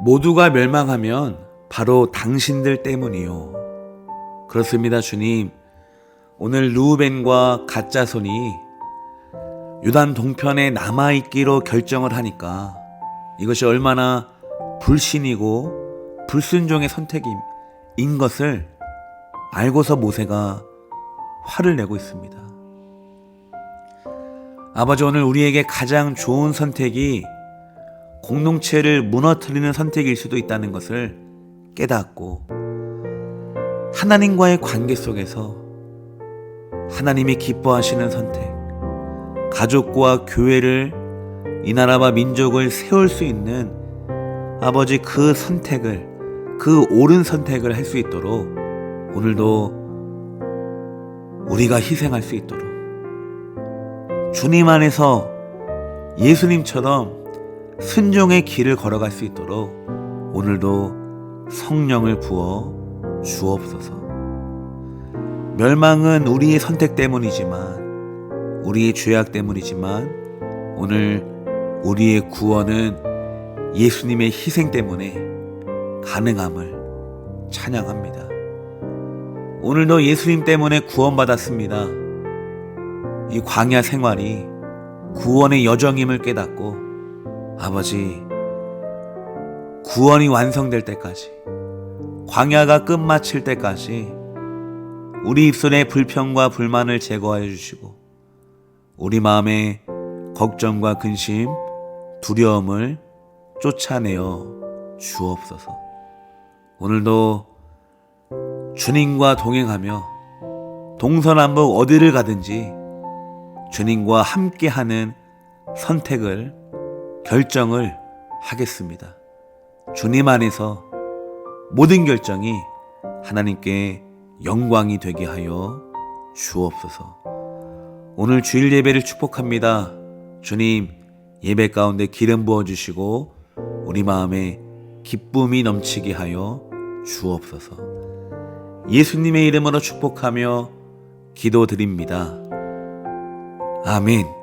모두가 멸망하면 바로 당신들 때문이요. 그렇습니다, 주님. 오늘 루벤과 가짜손이 유단 동편에 남아있기로 결정을 하니까 이것이 얼마나 불신이고 불순종의 선택인 것을 알고서 모세가 화를 내고 있습니다. 아버지 오늘 우리에게 가장 좋은 선택이 공동체를 무너뜨리는 선택일 수도 있다는 것을 깨닫고 하나님과의 관계 속에서 하나님이 기뻐하시는 선택, 가족과 교회를 이 나라와 민족을 세울 수 있는 아버지 그 선택을 그 옳은 선택을 할 수 있도록 오늘도 우리가 희생할 수 있도록 주님 안에서 예수님처럼 순종의 길을 걸어갈 수 있도록 오늘도 성령을 부어 주옵소서. 멸망은 우리의 선택 때문이지만 우리의 죄악 때문이지만 오늘 우리의 구원은 예수님의 희생 때문에 가능함을 찬양합니다. 오늘도 예수님 때문에 구원받았습니다. 이 광야 생활이 구원의 여정임을 깨닫고 아버지 구원이 완성될 때까지 광야가 끝마칠 때까지 우리 입술의 불평과 불만을 제거하여 주시고 우리 마음의 걱정과 근심, 두려움을 쫓아내어 주옵소서. 오늘도 주님과 동행하며 동서남북 어디를 가든지 주님과 함께하는 선택을 결정을 하겠습니다. 주님 안에서 모든 결정이 하나님께 영광이 되게 하여 주옵소서. 오늘 주일 예배를 축복합니다. 주님, 예배 가운데 기름 부어 주시고 우리 마음에 기쁨이 넘치게 하여 주옵소서. 예수님의 이름으로 축복하며 기도드립니다. 아멘.